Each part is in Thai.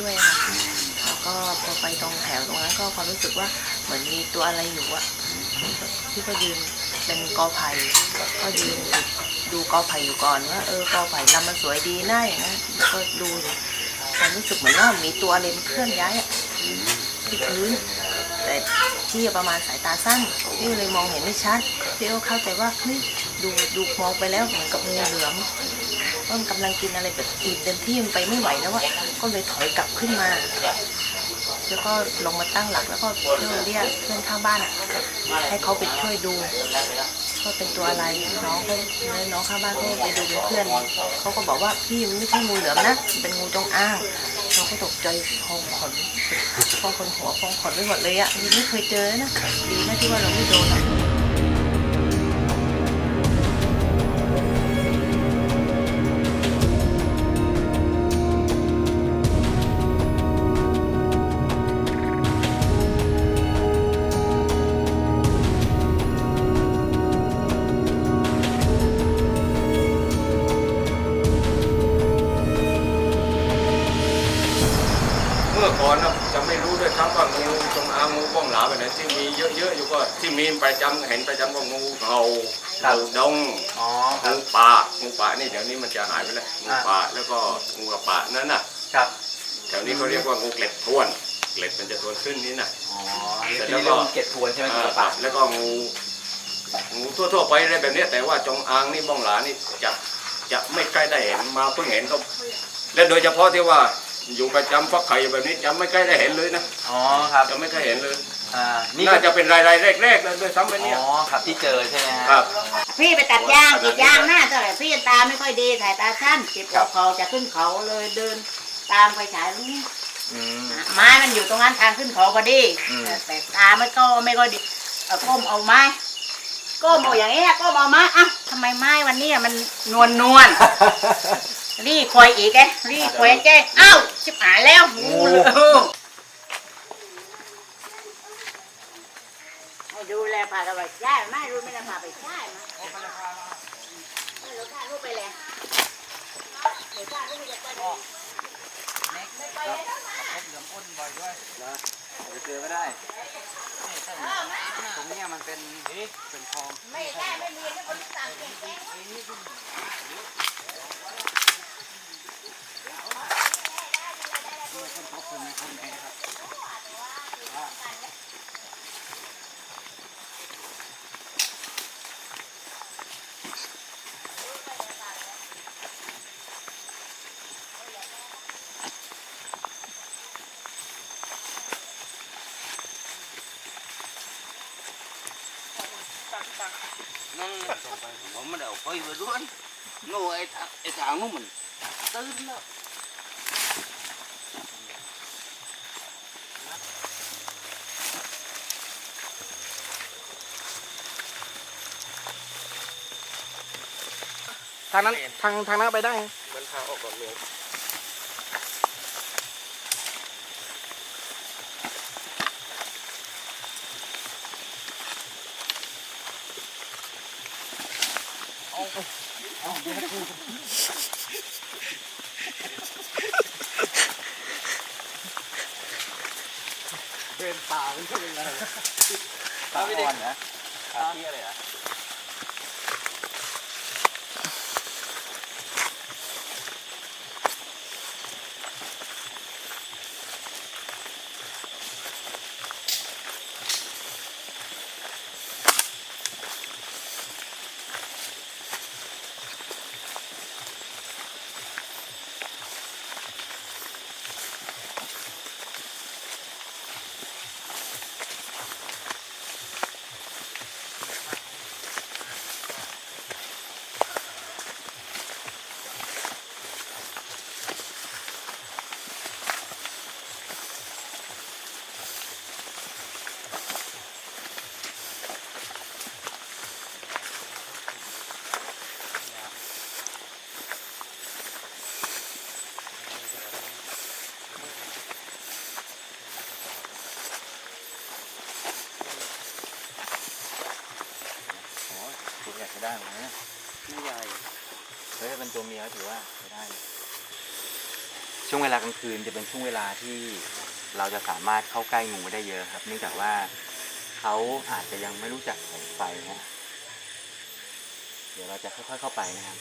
ด้วยค่ะแล้วก็พอไปตรงแถวตรงนั้นก็ความรู้สึกว่าเหมือนมีตัวอะไรอยู่อะที่ก็ยืนเป็นกอไผ่ก็ยืนดูกอไผ่อยู่ก่อนว่าเออกอไผ่ลำมันสวยดีน่าอย่างนั้นก็ดูความรู้สึกเหมือนว่ามีตัวอะไรมันเคลื่อนย้ายอะที่พื้นแต่ที่ประมาณสายตาสั้นพี่เลยมองเห็นไม่ชัดพี่ก็เข้าใจว่าเฮ้ยดูดูมองไปแล้วเหมือนกับงูเหลือม ว่ามันกำลังกินอะไรแบบอิ่มเต็มที่มันไปไม่ไหวแล้วอะก็เลยถอยกลับขึ้นมา แล้วก็ลงมาตั้งหลักแล้วก็เพื่อนเรียกเพื่อนข้างบ้านอะให้เขาไปช่วยดูว่าเป็นตัวอะไรน้องก็น้องข้างบ้านก็ไปดูเพื่อนเขาก็บอกว่าพี่มันไม่ใช่งูเหลือมนะเป็นงูจงอางเราก็ตกใจพองขนพองขนหัวพองขนไปหมดเลยอะยังไม่เคยเจอนะดีนะที่ว่าเราไม่โดน เยอะๆอยู่ก็ที่มีประจำเห็นประจำก็งูเห่าครัเห่าบดงอ๋อครังูบป่างูป่านี่เดี๋ยวนี้มันจะหายไปแล้วงูอ่าป่าแล้วก็งูกระป่านั่นน่ะครับแถวนี้เขาเรียกว่างูเกล็ดทวน เกล็ดมันจะทวนขึ้นนี่น่ะ อ๋อเสร็จที่แล้วเรียก็กว่าเกล็ดทวนใช่ไหมอ่ากระปะแล้วก็งูงูทั่วๆไปอะไรแบบเนี้ยแต่ว่าจงอางนี่บ้องหลานี่จะจะไม่ใกล้ได้เห็นมาเพิ่งเห็นก็ และโดยเฉพาะที่ว่าอยู่ประจำฟักไข่แบบนี้จะไม่ใกล้ได้เห็นเลยนะ อ๋อครับจะไม่เคยเห็นเลย อ่านี่น่าก็จะเป็นรายรายๆแรกๆเลยด้วยซ้ำไปเนี่ย อ๋อครับที่เจอใช่ไหมฮะ ครับ พี่ไปตัดยางกรีดยางหน้าเท่าไหร่พี่ตาไม่ค่อยดีสายตาสั้นเจ็บหัวเขาจะขึ้นเขาเลยเดิน ตามไปฉายลูกอืม ไม้มันอยู่ตรงนั้นทางขึ้นเขาพอดีอืม แต่ตาไม่ก็ไม่ค่อยดีเอาก้มเอาไม้ก้มเอาอย่างนี้ยก้มเอาไม้อะทำไมไม้วันนี้มันนวลนวลๆรีควยอีกไงรีควยแกอ้าวชิบหายแล้วงูเลยให้ ดูแลพาไปใช่ไหมรู้ไม่ได้พาไปใช่ไหมเราถ่ายรูปไปเลยเดี๋ยวถ่ายรูปไปเลยไม่ไปเลยนะจะเจอไม่ได้ตรงนี้มันเป็นเป็นคลองไม่ได้ไม่มีนะคนที่สั่งเก่งนั่น ผมไม่ได้เอาไปไปด้วยโน่ไอ้ทางไอ้ทางนู้นมันตื้นแล้ว ทางนั้นทางทางนั้นไปได้ มันทางออกก่อนเมือง เป็นป่าเป็นชื่ออะไรป่าอ่อนนะป่าที่อะไรอะ ได้เหมือนกันนะไม่ใหญ่เฮ้ยถ้าเป็นตัวเมียก็ถือว่าใช้ได้ช่วงเวลากลางคืนจะเป็นช่วงเวลาที่เราจะสามารถเข้าใกล้งูได้เยอะครับ เนื่องจากว่าเขาอาจจะยังไม่รู้จักแสงไฟนะ เดี๋ยวเราจะค่อยๆเข้าไปนะครับ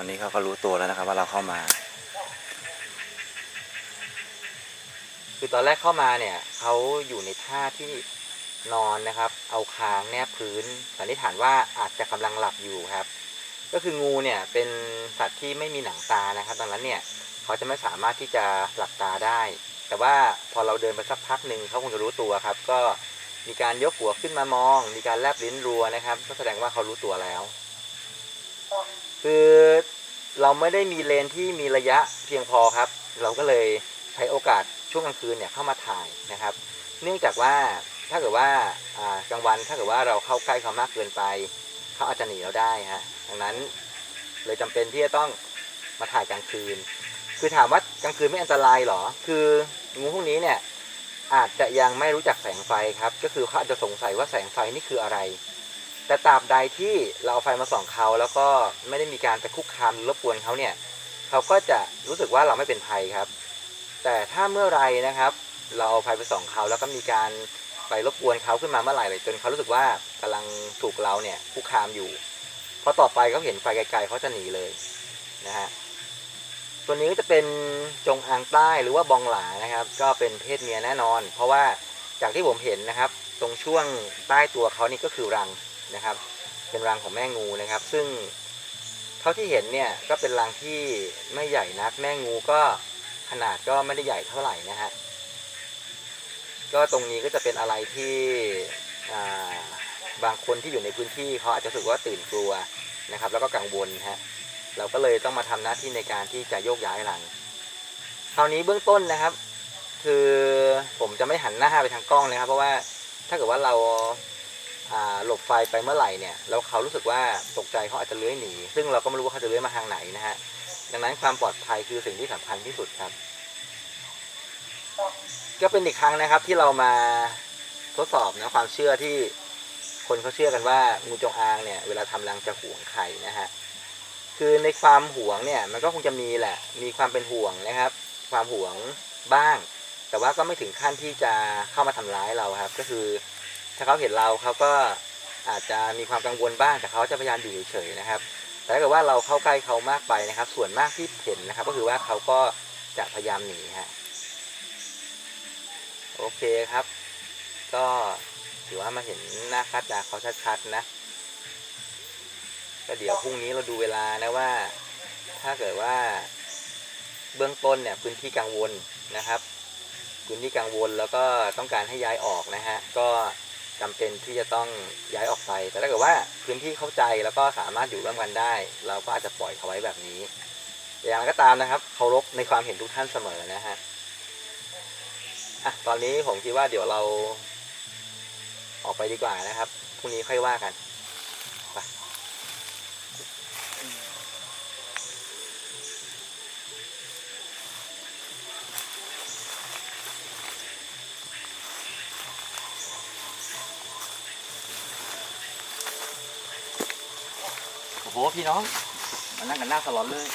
อนนี้เขาก็รู้ตัวแล้วนะครับ ว่าเราเข้ามา คือตอนแรกเข้ามาเนี่ยเขาอยู่ในท่าที่นอนนะครับ เอาคางแนบพื้นสันนิษฐานว่าอาจจะกำลังหลับอยู่ครับ ก็คืองูเนี่ยเป็นสัตว์ที่ไม่มีหนังตานะครับดังนั้นเนี่ยเขาจะไม่สามารถที่จะหลับตาได้ แต่ว่าพอเราเดินไปสักพักหนึ่งเขาคงจะรู้ตัวครับ ก็มีการยกหัวขึ้นมามอง มีการแลบลิ้นรัวนะครับ ก็แสดงว่าเขารู้ตัวแล้ว คือเราไม่ได้มีเลนที่มีระยะเพียงพอครับ เราก็เลยใช้โอกาสช่วงกลางคืนเนี่ยเข้ามาถ่ายนะครับ เนื่องจากว่าถ้าเกิดว่ากลางวันถ้าเกิดว่าเราเข้าใกล้เขามากเกินไปเขาอาจจะหนีเราได้ฮะดังนั้นเลยจำเป็นที่จะต้องมาถ่ายกลางคืน คือถามว่ากลางคืนไม่อันตรายหรอ คืองูพวกนี้เนี่ยอาจจะยังไม่รู้จักแสงไฟครับ ก็คือเขาอาจจะสงสัยว่าแสงไฟนี่คืออะไร แต่ตราบใดที่เราเอาไฟมาส่องเขาแล้วก็ไม่ได้มีการไปคุกคามหรือรบกวนเขาเนี่ยเขาก็จะรู้สึกว่าเราไม่เป็นภัยครับ แต่ถ้าเมื่อไรนะครับ เราเอาไฟไปส่องเขาแล้วก็มีการไปรบกวนเขาขึ้นมาเมื่อไหร่เลยจนเขารู้สึกว่ากำลังถูกเราเนี่ยคุกคามอยู่พอต่อไปเขาเห็นไฟไกลๆเขาจะหนีเลยนะฮะตัวนี้ก็จะเป็นจงอางใต้หรือว่าบองหลานะครับ ก็เป็นเพศเมียแน่นอน เพราะว่าจากที่ผมเห็นนะครับ ตรงช่วงใต้ตัวเขานี่ก็คือรัง นะครับ เป็นรังของแม่งูนะครับ ซึ่งเท่าที่เห็นเนี่ยก็เป็นรังที่ไม่ใหญ่นัก แม่งูก็ขนาดก็ไม่ได้ใหญ่เท่าไหร่นะฮะก็ตรงนี้ก็จะเป็นอะไรที่บางคนที่อยู่ในพื้นที่เขาอาจจะรู้สึกว่าตื่นกลัวนะครับ แล้วก็กังวลฮะเราก็เลยต้องมาทำหน้าที่ในการที่จะโยกย้ายรังคราวนี้เบื้องต้นนะครับ คือผมจะไม่หันหน้าไปทางกล้องนะครับ เพราะว่าถ้าเกิดว่าเรา หลบไฟไปเมื่อไหร่เนี่ยแล้วเขารู้สึกว่าตกใจเขาอาจจะเลื้อยหนี ซึ่งเราก็ไม่รู้ว่าเขาจะเลื้อยมาทางไหนนะฮะดังนั้นความปลอดภัยคือสิ่งที่สำคัญที่สุดครับ ก็เป็นอีกครั้งนะครับที่เรามาทดสอบนะความเชื่อที่คนเขาเชื่อกันว่างูจงอางเนี่ยเวลาทำรังจะห่วงไข่นะฮะคือในความห่วงเนี่ยมันก็คงจะมีแหละมีความเป็นห่วงนะครับ ความห่วงบ้าง แต่ว่าก็ไม่ถึงขั้นที่จะเข้ามาทำร้ายเราครับ ก็คือ ถ้าเขาเห็นเราเขาก็อาจจะมีความกังวลบ้างแต่เขาจะพยายามอยู่เฉยๆนะครับ แต่ถ้าเกิดว่าเราเข้าใกล้เขามากไปนะครับ ส่วนมากที่เห็นนะครับ ก็คือว่าเขาก็จะพยายามหนีฮะโอเคครับ ก็ถือว่ามาเห็นหน้าคัดตาเขาชัดๆนะก็เดี๋ยวพรุ่งนี้เราดูเวลานะว่า ถ้าเกิดว่าเบื้องต้นเนี่ยพื้นที่กังวลนะครับ พื้นที่กังวลแล้วก็ต้องการให้ย้ายออกนะฮะก็ จำเป็นที่จะต้องย้ายออกไป แต่ถ้าเกิดว่าพื้นที่เข้าใจแล้วก็สามารถอยู่ร่วมกันได้ เราก็อาจจะปล่อยเขาไว้แบบนี้อย่างไรก็ตามนะครับเคารพในความเห็นทุกท่านเสมอนะฮะอะตอนนี้ผมคิดว่าเดี๋ยวเราออกไปดีกว่านะครับพรุ่งนี้ค่อยว่ากัน โอ้โหพี่น้องมานั่งกันหน้าสลอนเลย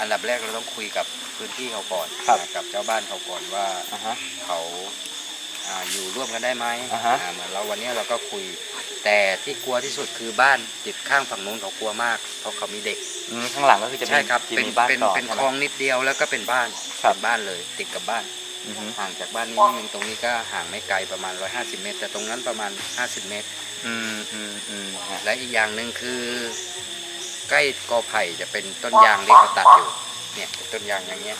อันดับแรกเราต้องคุยกับพื้นที่เขาก่อนครับนะกับเจ้าบ้านเขาก่อนว่าอ่าฮะเขาอ่าอยู่ร่วมกันได้ไหมอ่าฮะ อ่าเหมือนเราวันนี้เราก็คุย แต่ที่กลัวที่สุดคือบ้านติดข้างฝั่งนู้นเขากลัวมากเพราะเขามีเด็ก อืมข้างหลังก็คือจะมีใช่ครับ จะเป็นมีบ้านเป็นต่อเป็นใช่คไหลมองนิดเดียวแล้วก็เป็นบ้านครับ เป็นบ้านเลย ติดกับบ้าน อือฮึ ห่างจากบ้านนี้นิดนึงตรงนี้ก็ห่างไม่ไกลประมาณ 150 เมตร แต่ตรงนั้นประมาณ 50 เมตรอืมอืมอืมฮะและอีกอย่างหนึ่งคือ ใกล้กอไผ่จะเป็นต้นยางที่เขาตัดอยู่ เนี่ยเป็นต้นยางอย่างเงี้ย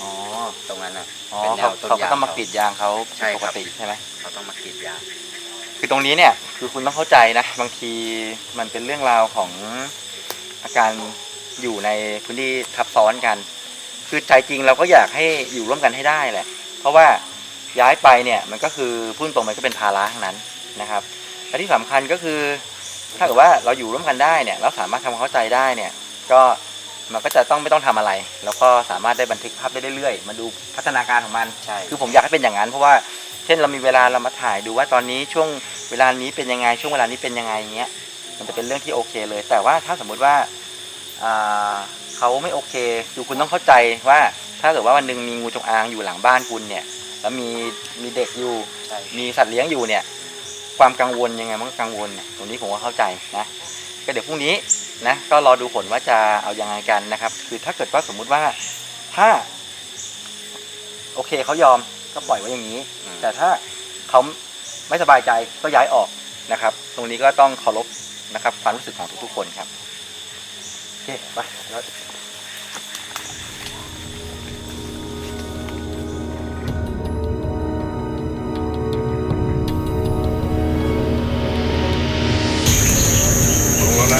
อ๋อตรงนั้นอะ อ๋อเป็นแนเขาวต้นเขาก็ยางต้องมากรีดยางเขาใช่คปรับกติใช่ไหม เขาต้องมากรีดยาง คือตรงนี้เนี่ยคือคุณต้องเข้าใจนะ บางทีมันเป็นเรื่องราวของอาการอยู่ในพื้นที่ทับซ้อนกัน คือใจจริงเราก็อยากให้อยู่ร่วมกันให้ได้แหละ เพราะว่าย้ายไปเนี่ยมันก็คือพูดตรงมันก็เป็นภาระทั้งนั้นนะครับและที่สำคัญก็คือ ถ้าเกิดว่าเราอยู่ร่วมกันได้เนี่ยเราสามารถทำความเข้าใจได้เนี่ยก็มันก็จะต้องไม่ต้องทำอะไร แล้วก็สามารถได้บันทึกภาพได้เรื่อยๆมาดูพัฒนาการของมันใช่คือผมอยากให้เป็นอย่างนั้นเพราะว่าเช่นเรามีเวลาเรามาถ่ายดูว่าตอนนี้ช่วงเวลานี้เป็นยังไงช่วงเวลานี้เป็นยังไงอย่างเงี้ยมันจะเป็นเรื่องที่โอเคเลย แต่ว่าถ้าสมมุติว่าอ่า เขาไม่โอเคคือคุณต้องเข้าใจว่าถ้าเกิดว่าวันหนึ่งมีงูจงอางอยู่หลังบ้านคุณเนี่ย แล้วมีมีเด็กอยู่ ใช่ มีสัตว์เลี้ยงอยู่เนี่ย ความกังวลยังไงมันก็กังวลเนี่ยตรงนี้ผมก็เข้าใจนะ ก็เดี๋ยวพรุ่งนี้นะก็รอดูผลว่าจะเอายังไงกันนะครับ คือถ้าเกิดว่าสมมุติว่าถ้า โอเคเขายอมก็ปล่อยไว้อย่างนี้แต่ถ้าเขาไม่สบายใจก็ย้ายออกนะครับ ตรงนี้ก็ต้องเคารพนะครับความรู้สึกของทุกๆคนครับโอเคไปแล้ว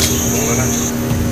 Subong na.